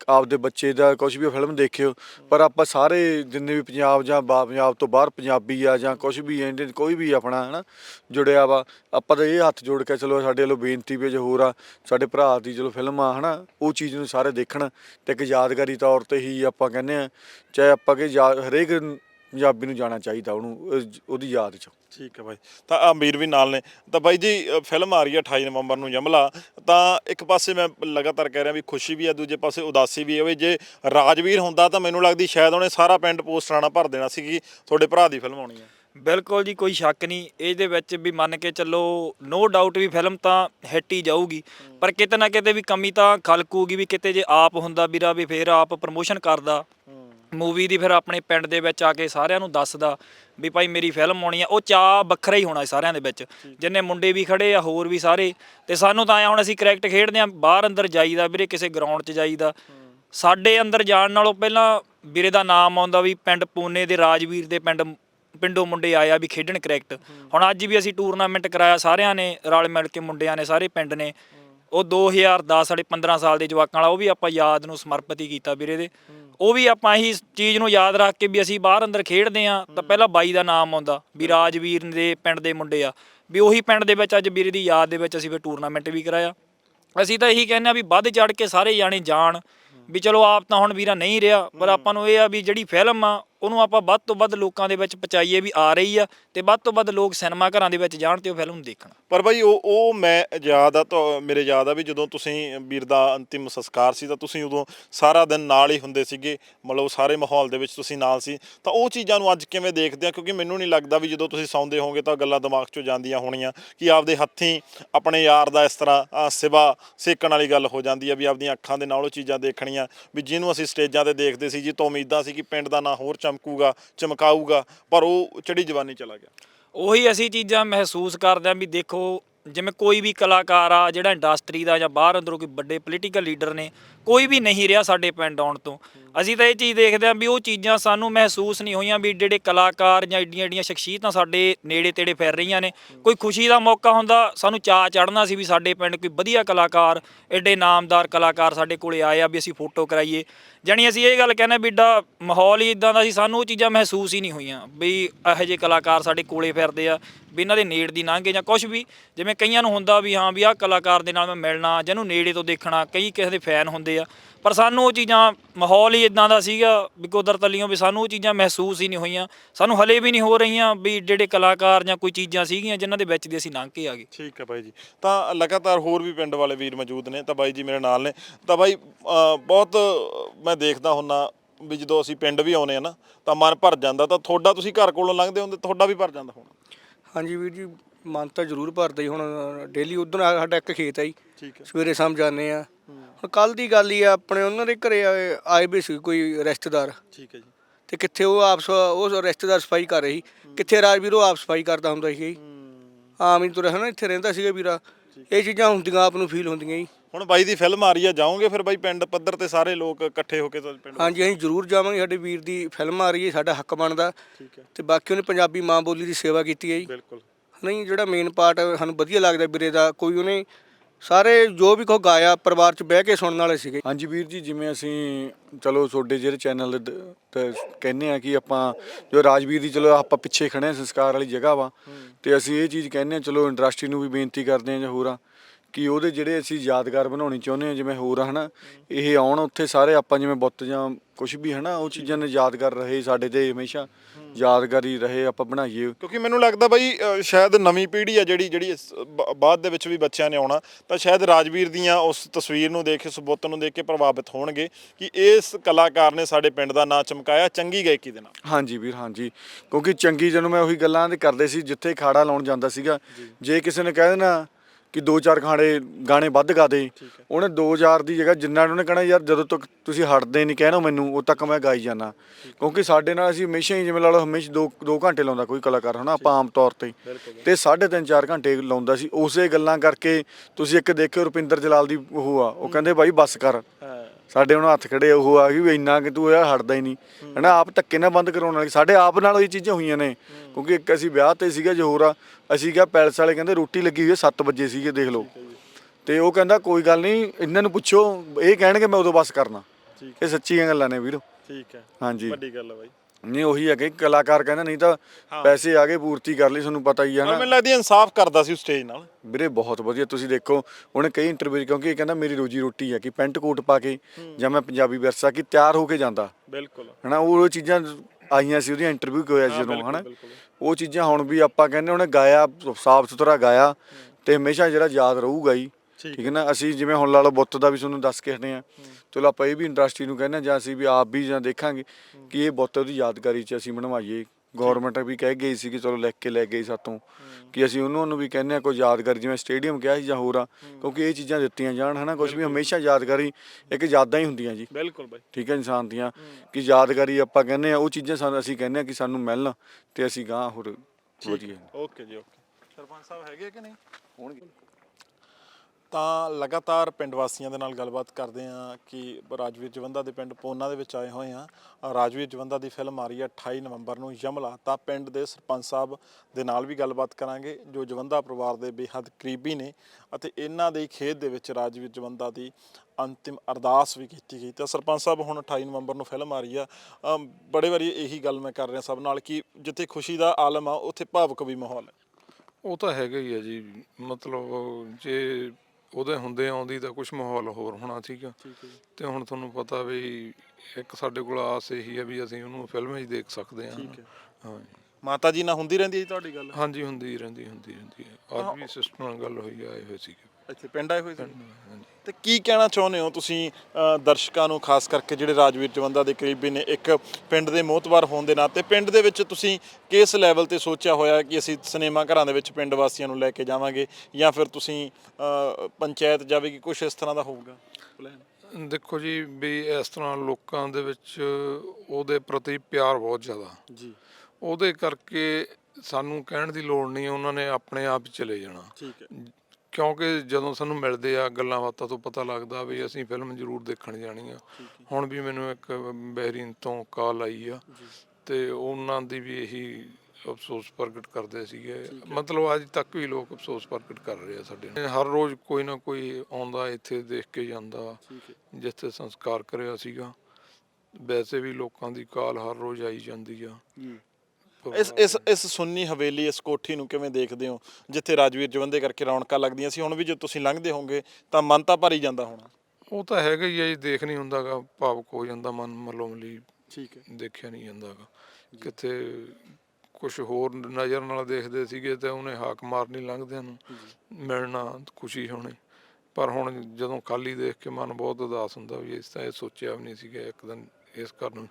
Speaker 2: ਆਪਦੇ ਬੱਚੇ ਦਾ ਕੁਝ ਵੀ ਫਿਲਮ ਦੇਖਿਓ। ਪਰ ਆਪਾਂ ਸਾਰੇ ਜਿੰਨੇ ਵੀ ਪੰਜਾਬ ਜਾਂ ਪੰਜਾਬ ਤੋਂ ਬਾਹਰ ਪੰਜਾਬੀ ਆ ਜਾਂ ਕੁਝ ਵੀ ਇੰਡੀਅਨ ਕੋਈ ਵੀ ਆਪਣਾ ਹਨਾ ਜੁੜਿਆ ਵਾ ਆਪਾਂ ਤਾਂ ਇਹ ਹੱਥ ਜੋੜ ਕੇ ਚਲੋ ਸਾਡੇ ਵੱਲੋਂ ਬੇਨਤੀ ਵੀ ਜੇ ਹੋਰ ਆ ਸਾਡੇ ਭਰਾ ਦੀ ਚਲੋ ਫਿਲਮ ਆ ਹਨਾ ਉਹ ਚੀਜ਼ ਨੂੰ ਸਾਰੇ ਦੇਖਣ। ਤੇ ਇੱਕ ਯਾਦਗਾਰੀ ਤੌਰ ਤੇ ਹੀ ਆਪਾਂ ਕਹਿੰਦੇ ਆ ਚਾਹੇ ਆਪਾਂ ਕਿ ਹਰੇਕ ਪੰਜਾਬੀ ਨੂੰ ਜਾਣਾ ਚਾਹੀਦਾ ਉਹਨੂੰ ਉਹਦੀ ਯਾਦ 'ਚ।
Speaker 4: ਠੀਕ ਹੈ ਬਾਈ। ਤਾਂ ਆ ਅਮੀਰ ਵੀ ਨਾਲ ਨੇ। ਤਾਂ ਬਾਈ ਜੀ ਅ, ਫਿਲਮ ਆ ਰਹੀ ਹੈ 28 ਨਵੰਬਰ ਨੂੰ ਯਮਲਾ। ਤਾਂ ਇੱਕ ਪਾਸੇ ਮੈਂ ਲਗਾਤਾਰ ਕਹਿ ਰਿਹਾ ਵੀ ਖੁਸ਼ੀ ਵੀ ਹੈ ਦੂਜੇ ਪਾਸੇ ਉਦਾਸੀ ਵੀ ਹੈ ਵੀ ਜੇ ਰਾਜਵੀਰ ਹੁੰਦਾ ਤਾਂ ਮੈਨੂੰ ਲੱਗਦੀ ਸ਼ਾਇਦ ਉਹਨੇ ਸਾਰਾ ਪਿੰਡ ਪੋਸਟਰਾਂ ਨਾਲ ਭਰ ਦੇਣਾ ਸੀ ਕਿ ਤੁਹਾਡੇ ਭਰਾ ਦੀ ਫਿਲਮ ਆਉਣੀ ਹੈ।
Speaker 6: ਬਿਲਕੁਲ ਜੀ ਕੋਈ ਸ਼ੱਕ ਨਹੀਂ। ਇਹਦੇ ਵਿੱਚ ਵੀ ਮੰਨ ਕੇ ਚੱਲੋ ਨੋ ਡਾਊਟ ਵੀ ਫਿਲਮ ਤਾਂ ਹਿੱਟ ਹੀ ਜਾਊਗੀ। ਪਰ ਕਿਤੇ ਨਾ ਕਿਤੇ ਵੀ ਕਮੀ ਤਾਂ ਖਲਕੂਗੀ ਵੀ ਕਿਤੇ ਜੇ ਆਪ ਹੁੰਦਾ ਵੀਰਾ ਵੀ ਫੇਰ ਆਪ ਪ੍ਰਮੋਸ਼ਨ ਕਰਦਾ। ਮੂਵੀ ਦੀ ਫਿਰ ਆਪਣੇ ਪਿੰਡ ਦੇ ਵਿੱਚ ਆ ਕੇ ਸਾਰਿਆਂ ਨੂੰ ਦੱਸਦਾ ਵੀ ਭਾਈ ਮੇਰੀ ਫਿਲਮ ਆਉਣੀ ਆ। ਉਹ ਚਾਅ ਵੱਖਰਾ ਹੀ ਹੋਣਾ ਸਾਰਿਆਂ ਦੇ ਵਿੱਚ। ਜਿੰਨੇ ਮੁੰਡੇ ਵੀ ਖੜੇ ਆ, ਹੋਰ ਵੀ ਸਾਰੇ। ਤੇ ਸਾਨੂੰ ਤਾਂ ਆਇਆ ਹੁਣ ਅਸੀਂ ਕ੍ਰਿਕਟ ਖੇਡਦੇ ਆ, ਬਾਹਰ ਅੰਦਰ ਜਾਈਦਾ ਵੀਰੇ, ਕਿਸੇ ਗਰਾਊਂਡ 'ਚ ਜਾਈਦਾ। ਸਾਡੇ ਅੰਦਰ ਜਾਣ ਨਾਲੋਂ ਪਹਿਲਾਂ ਵੀਰੇ ਦਾ ਨਾਮ ਆਉਂਦਾ ਵੀ ਪਿੰਡ ਪੂਨੇ ਦੇ ਰਾਜਵੀਰ ਦੇ ਪਿੰਡ, ਪਿੰਡੋਂ ਮੁੰਡੇ ਆਇਆ ਵੀ ਖੇਡਣ ਕ੍ਰਿਕਟ ਹੁਣ ਅੱਜ ਵੀ ਅਸੀਂ ਟੂਰਨਾਮੈਂਟ ਕਰਾਇਆ, ਸਾਰਿਆਂ ਨੇ ਰਲ ਮਿਲ ਕੇ ਮੁੰਡਿਆਂ ਨੇ, ਸਾਰੇ ਪਿੰਡ ਨੇ। ਉਹ 2010 ਸਾਡੇ 15 ਸਾਲ ਦੇ ਜਵਾਕਾਂ ਵਾਲਾ ਉਹ ਵੀ ਆਪਾਂ ਯਾਦ ਨੂੰ ਸਮਰਪਿਤ ਹੀ ਕੀਤਾ ਵੀਰੇ ਦੇ। ਉਹ ਵੀ ਆਪਾਂ ਇਹੀ ਚੀਜ਼ ਨੂੰ ਯਾਦ ਰੱਖ ਕੇ ਵੀ ਅਸੀਂ ਬਾਹਰ ਅੰਦਰ ਖੇਡਦੇ ਆ ਤਾਂ ਪਹਿਲਾਂ ਬਾਈ ਦਾ ਨਾਮ ਆਉਂਦਾ ਵੀ ਰਾਜਵੀਰ ਦੇ ਪਿੰਡ ਦੇ ਮੁੰਡੇ ਆ। ਵੀ ਉਹੀ ਪਿੰਡ ਦੇ ਵਿੱਚ ਅੱਜ ਵੀਰੇ ਦੀ ਯਾਦ ਦੇ ਵਿੱਚ ਅਸੀਂ ਫਿਰ ਟੂਰਨਾਮੈਂਟ ਵੀ ਕਰਾਇਆ। ਅਸੀਂ ਤਾਂ ਇਹੀ ਕਹਿੰਦੇ ਆ ਵੀ ਵੱਧ ਚੜ ਕੇ ਸਾਰੇ ਜਾਣੇ ਜਾਣ ਵੀ ਚਲੋ ਆਪ ਤਾਂ ਹੁਣ ਵੀਰਾ ਨਹੀਂ ਰਿਹਾ ਪਰ ਆਪਾਂ ਨੂੰ ਇਹ ਆ ਵੀ ਜਿਹੜੀ ਫਿਲਮ ਆ ਉਹਨੂੰ ਆਪਾਂ ਵੱਧ ਤੋਂ ਵੱਧ ਲੋਕਾਂ ਦੇ ਵਿੱਚ ਪਹੁੰਚਾਈਏ ਵੀ ਆ ਰਹੀ ਆ ਤੇ ਵੱਧ ਤੋਂ ਵੱਧ ਲੋਕ ਸਿਨੇਮਾ ਘਰਾਂ ਦੇ ਵਿੱਚ ਜਾਣ ਤੇ ਉਹ ਫਿਲਮ ਨੂੰ ਦੇਖਣ।
Speaker 4: ਪਰ ਬਾਈ ਉਹ ਉਹ ਮੈਂ ਯਾਦ ਆ ਤਾਂ, ਮੇਰੇ ਯਾਦ ਆ ਵੀ ਜਦੋਂ ਤੁਸੀਂ ਵੀਰ ਦਾ ਅੰਤਿਮ ਸੰਸਕਾਰ ਸੀ ਤਾਂ ਤੁਸੀਂ ਉਦੋਂ ਸਾਰਾ ਦਿਨ ਨਾਲ ਹੀ ਹੁੰਦੇ ਸੀਗੇ, ਮਤਲਬ ਸਾਰੇ ਮਾਹੌਲ ਦੇ ਵਿੱਚ ਤੁਸੀਂ ਨਾਲ ਸੀ। ਤਾਂ ਉਹ ਚੀਜ਼ਾਂ ਨੂੰ ਅੱਜ ਕਿਵੇਂ ਦੇਖਦੇ ਆ? ਕਿਉਂਕਿ ਮੈਨੂੰ ਨਹੀਂ ਲੱਗਦਾ ਵੀ ਜਦੋਂ ਤੁਸੀਂ ਸੌਂਦੇ ਹੋਗੇ ਤਾਂ ਗੱਲਾਂ ਦਿਮਾਗ 'ਚੋਂ ਜਾਂਦੀਆਂ ਹੋਣੀਆਂ ਕਿ ਆਪਦੇ ਹੱਥੀਂ ਆਪਣੇ ਯਾਰ ਦਾ ਇਸ ਤਰ੍ਹਾਂ ਸਿਵਾ ਸੇਕਣ ਵਾਲੀ ਗੱਲ ਹੋ ਜਾਂਦੀ ਆ ਵੀ ਆਪਦੀਆਂ ਅੱਖਾਂ ਦੇ ਨਾਲ ਉਹ ਚੀਜ਼ਾਂ ਦੇਖਣੀਆਂ, ਵੀ ਜਿਹਨੂੰ ਅਸੀਂ ਸਟੇਜਾਂ ਤੇ ਦੇਖਦੇ ਸੀ ਜੀ ਤੋਂ ਉਮੀਦਾਂ ਸੀ ਕਿ ਪਿੰਡ ਦਾ ਨਾਂ ਹੋਰ ਚਮਕੂਗਾ, ਚਮਕਾਊਗਾ, ਪਰ ਉਹ ਚੜੀ ਜਵਾਨੀ ਚਲਾ ਗਿਆ।
Speaker 6: ਉਹੀ ਅਸੀਂ ਚੀਜ਼ਾਂ ਮਹਿਸੂਸ ਕਰਦੇ ਆਂ ਵੀ ਦੇਖੋ, ਜਿਵੇਂ ਕੋਈ ਵੀ ਕਲਾਕਾਰ ਆ ਜਿਹੜਾ ਇੰਡਸਟਰੀ ਦਾ ਜਾਂ ਬਾਹਰ ਅੰਦਰੋਂ ਕੋਈ ਵੱਡੇ ਪੋਲੀਟੀਕਲ ਲੀਡਰ ਨੇ ਕੋਈ ਵੀ ਨਹੀਂ ਰਿਹਾ ਸਾਡੇ ਪਿੰਡ ਆਉਣ ਤੋਂ। ਅਸੀਂ ਤਾਂ ਇਹ ਚੀਜ਼ ਦੇਖਦੇ ਆਂ ਵੀ ਉਹ ਚੀਜ਼ਾਂ ਸਾਨੂੰ ਮਹਿਸੂਸ ਨਹੀਂ ਹੋਈਆਂ ਵੀ ਏਡੇ ਕਲਾਕਾਰ ਜਾਂ ਏਡੀਆਂ ਏਡੀਆਂ ਸ਼ਖਸੀਅਤਾਂ ਸਾਡੇ ਨੇੜੇ ਤੇੜੇ ਫਿਰ ਰਹੀਆਂ ਨੇ। ਕੋਈ ਖੁਸ਼ੀ ਦਾ ਮੌਕਾ ਹੁੰਦਾ ਸਾਨੂੰ ਚਾਅ ਚੜ੍ਹਨਾ ਸੀ ਵੀ ਸਾਡੇ ਪਿੰਡ ਕੋਈ ਵਧੀਆ ਕਲਾਕਾਰ ਏਡੇ ਨਾਮਦਾਰ ਕਲਾਕਾਰ ਸਾਡੇ ਕੋਲੇ ਆਏ ਆ ਵੀ ਅਸੀਂ ਫੋਟੋ ਕਰਾਈਏ। ਜਾਣੀ ਅਸੀਂ ਇਹ ਗੱਲ ਕਹਿੰਦੇ ਵੀ ਏਡਾ ਮਾਹੌਲ ਹੀ ਇਦਾਂ ਦਾ ਸੀ ਸਾਨੂੰ ਉਹ ਚੀਜ਼ਾਂ ਮਹਿਸੂਸ ਹੀ ਨਹੀਂ ਹੋਈਆਂ ਵੀ ਇਹੋ ਜਿਹੇ ਕਲਾਕਾਰ ਸਾਡੇ ਕੋਲੇ ਫਿਰਦੇ ਆ ਵੀ ਇਹਨਾਂ ਦੇ ਨੇੜ ਦੀ ਲੰਘੇ ਜਾਂ ਕੁਝ ਵੀ। ਜਿਵੇਂ ਕਈਆਂ ਨੂੰ ਹੁੰਦਾ ਵੀ ਹਾਂ ਵੀ ਆਹ ਕਲਾਕਾਰ ਦੇ ਨਾਲ ਮੈਂ ਮਿਲਣਾ ਜਿਹਨੂੰ ਨੇੜੇ ਤੋਂ ਦੇਖਣਾ ਕਈ ਕਿਸੇ ਦੇ ਫੈਨ ਹੁੰਦੇ ਆ। ਪਰ ਸਾਨੂੰ ਉਹ ਚੀਜ਼ਾਂ ਮਾਹੌਲ ਹੀ ਇਦਾਂ ਦਾ ਸੀਗਾ ਵੀ ਕੁਦਰਤ ਵੱਲੋਂ ਵੀ ਸਾਨੂੰ ਉਹ ਚੀਜ਼ਾਂ ਮਹਿਸੂਸ ਹੀ ਨਹੀਂ ਹੋਈਆਂ। ਸਾਨੂੰ ਹਲੇ ਵੀ ਨਹੀਂ ਹੋ ਰਹੀਆਂ ਵੀ ਜਿਹੜੇ ਕਲਾਕਾਰ ਜਾਂ ਕੋਈ ਚੀਜ਼ਾਂ ਸੀਗੀਆਂ ਜਿਨ੍ਹਾਂ ਦੇ ਵਿੱਚ ਦੀ ਅਸੀਂ ਲੰਘ ਕੇ ਆ ਗਏ।
Speaker 4: ਠੀਕ ਹੈ ਬਾਈ ਜੀ। ਤਾਂ ਲਗਾਤਾਰ ਹੋਰ ਵੀ ਪਿੰਡ ਵਾਲੇ ਵੀਰ ਮੌਜੂਦ ਨੇ। ਤਾਂ ਬਾਈ ਜੀ ਮੇਰੇ ਨਾਲ ਨੇ। ਤਾਂ ਬਾਈ ਅ, ਬਹੁਤ ਮੈਂ ਦੇਖਦਾ ਹੁੰਨਾ ਵੀ ਜਦੋਂ ਅਸੀਂ ਪਿੰਡ ਵੀ ਆਉਨੇ ਆ ਨਾ ਤਾਂ ਮਨ ਭਰ ਜਾਂਦਾ। ਤਾਂ ਤੁਹਾਡਾ ਤੁਸੀਂ ਘਰ ਕੋਲੋਂ ਲੰਘਦੇ ਹੁੰਦੇ ਤੁਹਾਡਾ ਵੀ ਭਰ ਜਾਂਦਾ ਹੋਣਾ।
Speaker 7: ਹਾਂਜੀ ਵੀਰ ਜੀ ਮਨ ਤਾਂ ਜ਼ਰੂਰ ਭਰਦਾ ਹੀ ਹੁਣ। ਡੇਲੀ ਉਧਰ ਸਾਡਾ ਇੱਕ ਖੇਤ ਆ ਜੀ।
Speaker 4: ਠੀਕ ਹੈ।
Speaker 7: ਸਵੇਰੇ ਸ਼ਾਮ ਜਾਂਦੇ ਆ ਹੁਣ ਕੱਲ ਦੀ ਗੱਲ ਹੀ ਆ ਆਪਣੇ ਉਹਨਾਂ ਦੇ ਘਰੇ ਆਏ ਆਏ ਵੀ ਸੀ ਕੋਈ ਰਿਸ਼ਤੇਦਾਰ।
Speaker 4: ਠੀਕ ਹੈ ਜੀ।
Speaker 7: ਤੇ ਕਿੱਥੇ ਉਹ ਆਪਸ ਉਹ ਰਿਸ਼ਤੇਦਾਰ ਸਫ਼ਾਈ ਕਰ ਰਹੀ ਕਿੱਥੇ ਰਾਜਵੀਰ ਉਹ ਆਪ ਸਫ਼ਾਈ ਕਰਦਾ ਹੁੰਦਾ ਸੀ। ਜੀ ਆਮ ਹੀ ਤੁਰਿਆ ਹਨਾ ਇੱਥੇ ਰਹਿੰਦਾ ਸੀਗਾ ਵੀਰਾ। ਇਹ ਚੀਜ਼ਾਂ ਹੁੰਦੀਆਂ ਆਪ ਨੂੰ ਫੀਲ ਹੁੰਦੀਆਂ ਜੀ।
Speaker 4: ਹੁਣ ਬਾਈ ਦੀ ਫਿਲਮ ਆ ਰਹੀ ਆ ਜਾਓਗੇ ਫਿਰ ਬਾਈ ਪਿੰਡ ਪੱਧਰ ਤੇ ਸਾਰੇ ਲੋਕ ਇਕੱਠੇ ਹੋ ਕੇ ਤਾਂ ਪਿੰਡ
Speaker 7: ਹਾਂਜੀ ਅਸੀਂ ਜ਼ਰੂਰ ਜਾਵਾਂਗੇ ਸਾਡੇ ਵੀਰ ਦੀ ਫਿਲਮ ਆ ਰਹੀ ਹੈ ਸਾਡਾ ਹੱਕ ਬਣਦਾ।
Speaker 4: ਠੀਕ ਹੈ।
Speaker 7: ਤੇ ਬਾਕੀ ਉਹਨੇ ਪੰਜਾਬੀ ਮਾਂ ਬੋਲੀ ਦੀ ਸੇਵਾ ਕੀਤੀ ਹੈ ਜੀ।
Speaker 4: ਬਿਲਕੁਲ।
Speaker 7: ਨਹੀਂ ਜਿਹੜਾ ਮੇਨ ਪਾਰਟ ਸਾਨੂੰ ਵਧੀਆ ਲੱਗਦਾ ਵੀਰੇ ਦਾ ਕੋਈ ਉਹਨੇ ਸਾਰੇ ਜੋ ਵੀ ਕੋ ਗਾਇਆ, ਪਰਿਵਾਰ ਚ ਬਹਿ ਕੇ ਸੁਣਨ ਵਾਲੇ ਸੀਗੇ।
Speaker 2: ਹਾਂਜੀ ਵੀਰ ਜੀ, ਜਿਵੇਂ ਅਸੀਂ, ਚਲੋ ਤੁਹਾਡੇ ਜਿਹੜੇ ਚੈਨਲ ਤੇ ਕਹਿੰਨੇ ਆ ਕਿ ਆਪਾਂ, ਜੋ ਰਾਜਵੀਰ ਦੀ, ਚਲੋ ਆਪਾਂ ਪਿੱਛੇ ਖੜੇ ਆ ਸੰਸਕਾਰ ਵਾਲੀ ਜਗ੍ਹਾ ਵਾ। ਤੇ ਅਸੀਂ ਇਹ ਚੀਜ਼ ਕਹਿੰਨੇ ਆ ਚਲੋ ਇੰਡਸਟਰੀ ਨੂੰ ਵੀ ਬੇਨਤੀ ਕਰਦੇ ਆ ਜਾਂ ਹੋਰਾਂ। ਕਿ ਉਹਦੇ ਜਿਹੜੇ ਅਸੀਂ ਯਾਦਗਾਰ ਬਣਾਉਣੀ ਚਾਹੁੰਦੇ ਆ ਜਿਵੇਂ ਹੋਰ ਹਨਾ ਇਹ ਆਉਣ ਉੱਥੇ ਸਾਰੇ ਆਪਾਂ ਜਿਵੇਂ ਬੁੱਤ ਜਾਂ ਕੁਝ ਵੀ ਹਨਾ ਉਹ ਚੀਜ਼ਾਂ ਨੇ ਯਾਦਗਾਰ ਰਹੇ ਸਾਡੇ ਤੇ ਹਮੇਸ਼ਾ। ਯਾਦਗਾਰੀ ਰਹੇ ਆਪਾਂ ਬਣਾਈਏ।
Speaker 4: ਕਿਉਂਕਿ ਮੈਨੂੰ ਲੱਗਦਾ ਬਾਈ ਅ, ਸ਼ਾਇਦ ਨਵੀਂ ਪੀੜ੍ਹੀ ਆ ਜਿਹੜੀ ਜਿਹੜੀ ਇਸ ਬ- ਬਾਅਦ ਦੇ ਵਿੱਚ ਵੀ ਬੱਚਿਆਂ ਨੇ ਆਉਣਾ ਤਾਂ ਸ਼ਾਇਦ ਰਾਜਵੀਰ ਦੀਆਂ ਉਸ ਤਸਵੀਰ ਨੂੰ ਦੇਖ ਕੇ ਸਬੁੱਤ ਨੂੰ ਦੇਖ ਕੇ ਪ੍ਰਭਾਵਿਤ ਹੋਣਗੇ ਕਿ ਇਸ ਕਲਾਕਾਰ ਨੇ ਸਾਡੇ ਪਿੰਡ ਦਾ ਨਾਂ ਚਮਕਾਇਆ ਚੰਗੀ ਗਾਇਕੀ ਦੇ ਨਾਲ।
Speaker 2: ਹਾਂਜੀ ਵੀਰ ਹਾਂਜੀ। ਕਿਉਂਕਿ ਚੰਗੀ ਜਦੋਂ ਮੈਂ ਉਹੀ ਗੱਲਾਂ ਤੇ ਕਰਦੇ ਸੀ ਜਿੱਥੇ ਖਾੜਾ ਲਾਉਣ ਜਾਂਦਾ ਸੀਗਾ ਜੇ ਕਿਸੇ ਨੇ ਕਹਿ ਦੇਣਾ ਕਿ ਦੋ ਚਾਰ ਖਾੜੇ ਗਾਣੇ ਵੱਧ ਗਾ ਦੇ। ਉਹਨੇ 2000 ਦੀ ਜਗ੍ਹਾ ਜਿੰਨਾ ਉਹਨੇ ਕਹਿਣਾ ਯਾਰ ਜਦੋਂ ਤੱਕ ਤੁਸੀਂ ਹਟਦੇ ਨਹੀਂ ਕਹਿਣਾ ਮੈਨੂੰ ਉਦੋਂ ਤੱਕ ਮੈਂ ਗਾਈ ਜਾਣਾ ਕਿਉਂਕਿ ਸਾਡੇ ਨਾਲ ਅਸੀਂ ਹਮੇਸ਼ਾ ਹੀ ਜਿਵੇਂ ਲਾ ਲਓ ਹਮੇਸ਼ਾ 2 2 ਘੰਟੇ ਲਾਉਂਦਾ ਕੋਈ ਕਲਾਕਾਰ ਹਨਾ ਆਪਾਂ ਆਮ ਤੌਰ ਤੇ। ਤੇ 3.5 4 ਘੰਟੇ ਲਾਉਂਦਾ ਸੀ। ਉਸੇ ਗੱਲਾਂ ਕਰਕੇ ਤੁਸੀਂ ਇੱਕ ਦੇਖਿਓ ਰੁਪਿੰਦਰ ਜਲਾਲ ਦੀ ਉਹ ਆ ਉਹ ਕਹਿੰਦੇ ਬਾਈ ਬੱਸ ਕਰ। ਸਾਡੇ ਹੁਣ ਹੱਥ ਖੜੇ ਉਹ ਆ ਗਈ ਵੀ ਇੰਨਾ ਕਿ ਤੂੰ ਇਹ ਹਟਦਾ ਹੀ ਨਹੀਂ। ਹਨਾ ਆਪ ਧੱਕੇ ਨਾਲ ਬੰਦ ਕਰਾਉਣ ਵਾਲੀ ਸਾਡੇ ਆਪ ਨਾਲ ਇਹ ਚੀਜ਼ਾਂ ਹੋਈਆਂ ਨੇ। ਕਿਉਂਕਿ ਇੱਕ ਅਸੀਂ ਵਿਆਹ ਤੇ ਸੀਗਾ ਜੋ ਹੋਰ ਆ ਅਸੀਂ ਕਿਹਾ ਪੈਲਸ ਵਾਲੇ ਕਹਿੰਦੇ ਰੋਟੀ ਲੱਗੀ ਹੋਈ ਹੈ 7 ਵਜੇ ਸੀਗੇ ਦੇਖ ਲਓ। ਤੇ ਉਹ ਕਹਿੰਦਾ ਕੋਈ ਗੱਲ ਨਹੀਂ ਇਹਨਾਂ ਨੂੰ ਪੁੱਛੋ ਇਹ ਕਹਿਣਗੇ ਮੈਂ ਉਦੋਂ ਬਸ ਕਰਨਾ। ਇਹ ਸੱਚੀਆਂ ਗੱਲਾਂ ਨੇ ਵੀਰੋ।
Speaker 4: ਠੀਕ ਹੈ।
Speaker 2: ਹਾਂਜੀ।
Speaker 4: ਵੱਡੀ ਗੱਲ ਹੈ ਬਾਈ।
Speaker 2: ਨਹੀਂ ਉਹੀ ਹੈ ਕਿ ਕਲਾਕਾਰ ਕਹਿੰਦਾ ਨਹੀਂ ਤਾਂ ਪੈਸੇ ਆ ਗਏ ਪੂਰਤੀ ਕਰ ਲਈ ਤੁਹਾਨੂੰ ਪਤਾ ਹੀ ਹੈ ਨਾ।
Speaker 4: ਮੈਨੂੰ ਲੱਗਦਾ ਇਨਸਾਫ ਕਰਦਾ ਸੀ ਉਸ ਸਟੇਜ ਨਾਲ।
Speaker 2: ਵੀਰੇ ਬਹੁਤ ਵਧੀਆ। ਤੁਸੀਂ ਦੇਖੋ ਉਹਨੇ ਕਈ ਇੰਟਰਵਿਊ ਕਿਉਂਕਿ ਇਹ ਕਹਿੰਦਾ ਮੇਰੀ ਰੋਜੀ ਰੋਟੀ ਹੈ ਕਿ ਪੈਂਟ ਕੋਟ ਪਾ ਕੇ ਜਾਂ ਮੈਂ ਪੰਜਾਬੀ ਵਿਰਸਾ ਕੀ ਤਿਆਰ ਹੋ ਕੇ ਜਾਂਦਾ।
Speaker 4: ਬਿਲਕੁਲ।
Speaker 2: ਹਨਾ ਉਹ ਉਹ ਚੀਜ਼ਾਂ ਆਈਆਂ ਸੀ ਉਹਦੀਆਂ ਇੰਟਰਵਿਊ ਹੋਇਆ ਜਦੋਂ ਹਨਾ। ਉਹ ਚੀਜ਼ਾਂ ਹੁਣ ਵੀ ਆਪਾਂ ਕਹਿੰਦੇ ਉਹਨੇ ਗਾਇਆ ਸਾਫ਼ ਸੁਥਰਾ ਗਾਇਆ ਤੇ ਹਮੇਸ਼ਾ ਜਿਹੜਾ ਯਾਦ ਰਹੂਗਾ ਹੀ। ਠੀਕ ਹੈ ਨਾ? ਅਸੀਂ ਜਿਵੇਂ ਹੁਣ ਲਾ ਲਓ ਬੁੱਤ ਦਾ ਵੀ ਤੁਹਾਨੂੰ ਦੱਸ ਕੇ ਹਟੇ ਆ ਚਲੋ ਆਪਾਂ ਇਹ ਵੀ ਇੰਡਸਟਰੀ ਨੂੰ ਕਹਿੰਦੇ ਜਾਂ ਅਸੀਂ ਵੀ ਆਪ ਵੀ ਜਾਂ ਦੇਖਾਂਗੇ ਕਿ ਇਹ ਬੁੱਤ ਉਹਦੀ ਯਾਦਗਾਰੀ 'ਚ ਅਸੀਂ ਬਣਵਾਈਏ। ਗਵਰਨਮੈਂਟ ਵੀ ਕਹਿ ਗਈ ਸੀ ਕਿ ਚਲੋ ਲਿਖ ਕੇ ਲੈ ਗਈ ਸਾਤੋਂ। ਕਿ ਅਸੀਂ ਉਹਨਾਂ ਨੂੰ ਵੀ ਕਹਿੰਦੇ ਆ ਕੋਈ ਯਾਦਗਾਰ ਜਿਵੇਂ ਸਟੇਡੀਅਮ ਕਿਹਾ ਸੀ ਜਾਂ ਹੋਰ ਆ ਕਿਉਂਕਿ ਇਹ ਚੀਜ਼ਾਂ ਦਿੱਤੀਆਂ ਜਾਣ ਹਨਾ ਕੁਝ ਵੀ ਹਮੇਸ਼ਾ ਯਾਦਗਾਰੀ ਇੱਕ ਯਾਦਾਂ ਹੀ ਹੁੰਦੀਆਂ ਜੀ।
Speaker 4: ਬਿਲਕੁਲ ਬਾਈ।
Speaker 2: ਠੀਕ ਹੈ ਇਨਸਾਨ ਦੀਆਂ। ਕਿ ਯਾਦਗਾਰੀ ਆਪਾਂ ਕਹਿੰਦੇ ਆ ਉਹ ਚੀਜ਼ਾਂ ਸਾਨੂੰ ਅਸੀਂ ਕਹਿੰਦੇ ਆ ਕਿ ਸਾਨੂੰ ਮਿਲਣ ਤੇ ਅਸੀਂ ਗਾਂ ਹੋਰ ਵਧੀਆ।
Speaker 4: ਓਕੇ ਜੀ ਓਕੇ। ਸਰਪੰਚ ਸਾਹਿਬ ਹੈਗੇ ਕਿ ਨਹੀਂ? ਹੋਣਗੇ। ਤਾਂ ਲਗਾਤਾਰ ਪਿੰਡ ਵਾਸੀਆਂ ਦੇ ਨਾਲ ਗੱਲਬਾਤ ਕਰਦੇ ਆ ਕਿ ਰਾਜਵੀਰ ਜਵੰਦਾ ਦੇ ਪਿੰਡ ਪੋਨਾ ਦੇ ਵਿੱਚ ਆਏ ਹੋਏ ਆ ਰਾਜਵੀਰ ਜਵੰਦਾ ਦੀ ਫਿਲਮ ਆ ਰਹੀ ਹੈ 28 ਨਵੰਬਰ ਨੂੰ ਯਮਲਾ। ਤਾਂ ਪਿੰਡ ਦੇ ਸਰਪੰਚ ਸਾਹਿਬ ਦੇ ਨਾਲ ਵੀ ਗੱਲਬਾਤ ਕਰਾਂਗੇ, ਜੋ ਜਵੰਦਾ ਪਰਿਵਾਰ ਦੇ ਬੇਹੱਦ ਕਰੀਬੀ ਨੇ ਅਤੇ ਇਹਨਾਂ ਦੇ ਖੇਤ ਦੇ ਵਿੱਚ ਰਾਜਵੀਰ ਜਵੰਦਾ ਦੀ ਅੰਤਿਮ ਅਰਦਾਸ ਵੀ ਕੀਤੀ ਗਈ। ਤਾਂ ਸਰਪੰਚ ਸਾਹਿਬ, ਹੁਣ 28 ਨਵੰਬਰ ਨੂੰ ਫਿਲਮ ਆ ਰਹੀ ਆ। ਬੜੇ ਵਾਰੀ ਇਹੀ ਗੱਲ ਮੈਂ ਕਰ ਰਿਹਾ ਸਭ ਨਾਲ ਕਿ ਜਿੱਥੇ ਖੁਸ਼ੀ ਦਾ ਆਲਮ ਆ, ਉੱਥੇ ਭਾਵਕ ਵੀ ਮਾਹੌਲ ਹੈ।
Speaker 3: ਉਹ ਤਾਂ ਹੈਗਾ ਹੀ ਆ ਜੀ। ਮਤਲਬ ਜੇ ਉਹਦੇ ਹੁੰਦੇ ਆਉਂਦੀ ਤਾਂ ਕੁਝ ਮਾਹੌਲ ਹੋਰ ਹੋਣਾ ਸੀਗਾ ਤੇ ਹੁਣ ਤੁਹਾਨੂੰ ਪਤਾ ਵੀ ਇੱਕ ਸਾਡੇ ਕੋਲ ਆਸ ਇਹੀ ਹੈ ਵੀ ਅਸੀਂ ਉਹਨੂੰ ਫਿਲਮ 'ਚ ਦੇਖ ਸਕਦੇ ਹਾਂ। ਹਾਂ।
Speaker 4: ਮਾਤਾ ਜੀ ਨਾਲ ਹੁੰਦੀ ਰਹਿੰਦੀ ਹੈ ਜੀ ਤੁਹਾਡੀ ਗੱਲ?
Speaker 3: ਹਾਂਜੀ ਹੁੰਦੀ ਰਹਿੰਦੀ ਹੁੰਦੀ ਰਹਿੰਦੀ ਹੈ। ਅੱਜ ਵੀ ਸਿਸਟਰ ਨਾਲ ਗੱਲ ਹੋਈ ਆਏ ਹੋਏ ਸੀਗੇ।
Speaker 4: ਇੱਥੇ ਪਿੰਡ ਆਏ ਹੋਏ ਸੀ? ਤੇ ਕੀ ਕਹਿਣਾ ਚਾਹੁੰਦੇ ਹੋ ਤੁਸੀਂ ਅ, ਦਰਸ਼ਕਾਂ ਨੂੰ ਖਾਸ ਕਰਕੇ ਜਿਹੜੇ ਰਾਜਵੀਰ ਜਵੰਦਾ ਦੇ ਕਰੀਬੀ ਨੇ ਇੱਕ ਪਿੰਡ ਦੇ ਮੋਹਤਵਾਰ ਹੋਣ ਦੇ ਨਾਤੇ ਪਿੰਡ ਦੇ ਵਿੱਚ ਤੁਸੀਂ ਕਿਸ ਲੈਵਲ ਤੇ ਸੋਚਿਆ ਹੋਇਆ ਕਿ ਅਸੀਂ ਸਿਨੇਮਾ ਘਰਾਂ ਦੇ ਵਿੱਚ ਪਿੰਡ ਵਾਸੀਆਂ ਨੂੰ ਲੈ ਕੇ ਜਾਵਾਂਗੇ ਜਾਂ ਫਿਰ ਤੁਸੀਂ ਅ, ਪੰਚਾਇਤ ਜਾਵੇਗੀ ਕੁਝ ਇਸ ਤਰ੍ਹਾਂ ਦਾ ਹੋਊਗਾ ਪਲਾਨ
Speaker 3: ਦੇਖੋ ਜੀ ਵੀ ਇਸ ਤਰ੍ਹਾਂ ਲੋਕਾਂ ਦੇ ਵਿੱਚ ਉਹਦੇ ਪ੍ਰਤੀ ਪਿਆਰ ਬਹੁਤ ਜ਼ਿਆਦਾ।
Speaker 4: ਜੀ।
Speaker 3: ਉਹਦੇ ਕਰਕੇ ਸਾਨੂੰ ਕਹਿਣ ਦੀ ਲੋੜ ਨਹੀਂ ਉਹਨਾਂ ਨੇ ਆਪਣੇ ਆਪ ਹੀ ਚਲੇ ਜਾਣਾ।
Speaker 4: ਠੀਕ ਹੈ।
Speaker 3: ਕਿਉਂਕਿ ਜਦੋਂ ਸਾਨੂੰ ਮਿਲਦੇ ਆ ਗੱਲਾਂ ਬਾਤਾਂ ਤੋਂ ਪਤਾ ਲੱਗਦਾ ਵੀ ਅਸੀਂ ਫਿਲਮ ਜ਼ਰੂਰ ਦੇਖਣ ਜਾਣੀ ਆ ਹੁਣ ਵੀ ਮੈਨੂੰ ਇੱਕ ਬਹਿਰੀਨ ਤੋਂ ਕਾਲ ਆਈ ਆ ਤੇ ਉਹਨਾਂ ਦੀ ਵੀ ਇਹੀ ਅਫਸੋਸ ਪ੍ਰਗਟ ਕਰਦੇ ਸੀਗੇ। ਮਤਲਬ ਅੱਜ ਤੱਕ ਵੀ ਲੋਕ ਅਫਸੋਸ ਪ੍ਰਗਟ ਕਰ ਰਹੇ ਆ ਸਾਡੇ ਨਾਲ। ਹਰ ਰੋਜ਼ ਕੋਈ ਨਾ ਕੋਈ ਆਉਂਦਾ ਇੱਥੇ ਦੇਖ ਕੇ ਜਾਂਦਾ ਜਿੱਥੇ ਸੰਸਕਾਰ ਕਰਿਆ ਸੀਗਾ। ਵੈਸੇ ਵੀ ਲੋਕਾਂ ਦੀ ਕਾਲ ਹਰ ਰੋਜ਼ ਆਈ ਜਾਂਦੀ ਆ।
Speaker 4: ਇਸ ਇਸ ਇਸ ਸੁੰਨੀ ਹਵੇਲੀ ਇਸ ਕੋਠੀ ਨੂੰ ਕਿਵੇਂ ਦੇਖਦੇ ਹੋ? ਜਿੱਥੇ ਰਾਜਵੀਰ ਜਵੰਦੇ ਕਰਕੇ ਰੌਣਕਾਂ ਲੱਗਦੀਆਂ ਸੀ ਹੁਣ ਵੀ ਜੇ ਤੁਸੀਂ ਲੰਘਦੇ ਹੋਵੋਗੇ ਤਾਂ ਮਨ ਤਾਂ ਭਰੀ ਜਾਂਦਾ ਹੋਣਾ।
Speaker 3: ਉਹ ਤਾਂ ਹੈਗਾ ਹੀ ਆ ਜੀ ਦੇਖ ਨਹੀਂ ਹੁੰਦਾਗਾ ਭਾਵਕ ਹੋ ਜਾਂਦਾ ਮਨ ਮਲੋਮਲੀ
Speaker 4: ਠੀਕ ਹੈ।
Speaker 3: ਦੇਖਿਆ ਨਹੀਂ ਜਾਂਦਾਗਾ ਕਿੱਥੇ ਕੁਝ ਹੋਰ ਨਜ਼ਰ ਨਾਲ ਦੇਖਦੇ ਸੀਗੇ ਤੇ ਉਹਨੇ ਹਾਕ ਮਾਰਨੀ ਲੰਘਦਿਆਂ ਨੂੰ ਮਿਲਣਾ ਖੁਸ਼ੀ ਹੋਣੀ। ਪਰ ਹੁਣ ਜਦੋਂ ਖਾਲੀ ਦੇਖ ਕੇ ਮਨ ਬਹੁਤ ਉਦਾਸ ਹੁੰਦਾ ਵੀ ਇਸ ਤਾਂ ਇਹ ਸੋਚਿਆ ਵੀ ਨਹੀਂ ਸੀਗਾ ਇੱਕ ਦਿਨ ਇਸ ਕਾਰਨ।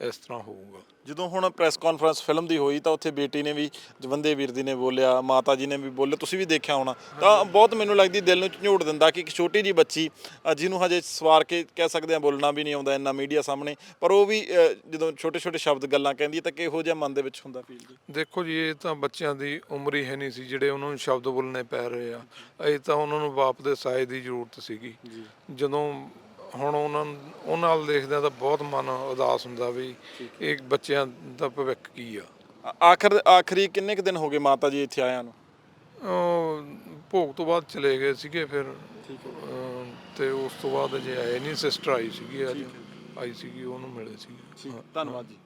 Speaker 3: ਇਸ ਤਰ੍ਹਾਂ ਹੋਊਗਾ।
Speaker 4: ਜਦੋਂ ਹੁਣ ਪ੍ਰੈਸ ਕਾਨਫਰੰਸ ਫਿਲਮ ਦੀ ਹੋਈ ਤਾਂ ਉੱਥੇ ਬੇਟੀ ਨੇ ਵੀ ਜਵੰਦੇ ਵੀਰ ਦੀ ਨੇ ਬੋਲਿਆ ਮਾਤਾ ਜੀ ਨੇ ਵੀ ਬੋਲੇ ਤੁਸੀਂ ਵੀ ਦੇਖਿਆ ਹੋਣਾ। ਤਾਂ ਬਹੁਤ ਮੈਨੂੰ ਲੱਗਦੀ ਦਿਲ ਨੂੰ ਝੰਜੋੜ ਦਿੰਦਾ ਕਿ ਇੱਕ ਛੋਟੀ ਜੀ ਬੱਚੀ ਅ, ਜਿਹਨੂੰ ਹਜੇ ਸਵਾਰ ਕੇ ਕਹਿ ਸਕਦੇ ਆ ਬੋਲਣਾ ਵੀ ਨਹੀਂ ਆਉਂਦਾ ਇੰਨਾ ਮੀਡੀਆ ਸਾਹਮਣੇ ਪਰ ਉਹ ਵੀ ਅ, ਜਦੋਂ ਛੋਟੇ ਛੋਟੇ ਸ਼ਬਦ ਗੱਲਾਂ ਕਹਿੰਦੀ ਹੈ ਤਾਂ ਕਿਹੋ ਜਿਹਾ ਮਨ ਦੇ ਵਿੱਚ ਹੁੰਦਾ ਫੀਲ ਜੀ?
Speaker 3: ਦੇਖੋ ਜੀ ਇਹ ਤਾਂ ਬੱਚਿਆਂ ਦੀ ਉਮਰ ਹੀ ਹੈ ਨਹੀਂ ਸੀ ਜਿਹੜੇ ਉਹਨਾਂ ਨੂੰ ਸ਼ਬਦ ਬੋਲਣੇ ਪੈ ਰਹੇ ਆ। ਇਹ ਤਾਂ ਉਹਨਾਂ ਨੂੰ ਬਾਪ ਦੇ ਸਾਏ ਦੀ ਜ਼ਰੂਰਤ ਸੀਗੀ। ਜਦੋਂ ਹੁਣ ਉਹਨਾਂ ਉਹਨਾਂ ਨਾਲ ਦੇਖਦਿਆਂ ਤਾਂ ਬਹੁਤ ਮਨ ਉਦਾਸ ਹੁੰਦਾ ਵੀ ਇਹ ਬੱਚਿਆਂ ਦਾ ਭਵਿੱਖ ਕੀ ਆ।
Speaker 4: ਆਖਰ ਆਖਰੀ ਕਿੰਨੇ ਕੁ ਦਿਨ ਹੋ ਗਏ ਮਾਤਾ ਜੀ ਇੱਥੇ ਆਇਆਂ ਨੂੰ?
Speaker 3: ਭੋਗ ਤੋਂ ਬਾਅਦ ਚਲੇ ਗਏ ਸੀਗੇ ਫਿਰ ਤੇ ਉਸ ਤੋਂ ਬਾਅਦ ਜੇ ਆਏ ਨਹੀਂ ਸਿਸਟਰ ਆਈ ਸੀਗੀ ਅੱਜ ਆਈ ਸੀਗੀ ਉਹਨੂੰ ਮਿਲੇ ਸੀਗੇ।
Speaker 4: ਧੰਨਵਾਦ ਜੀ।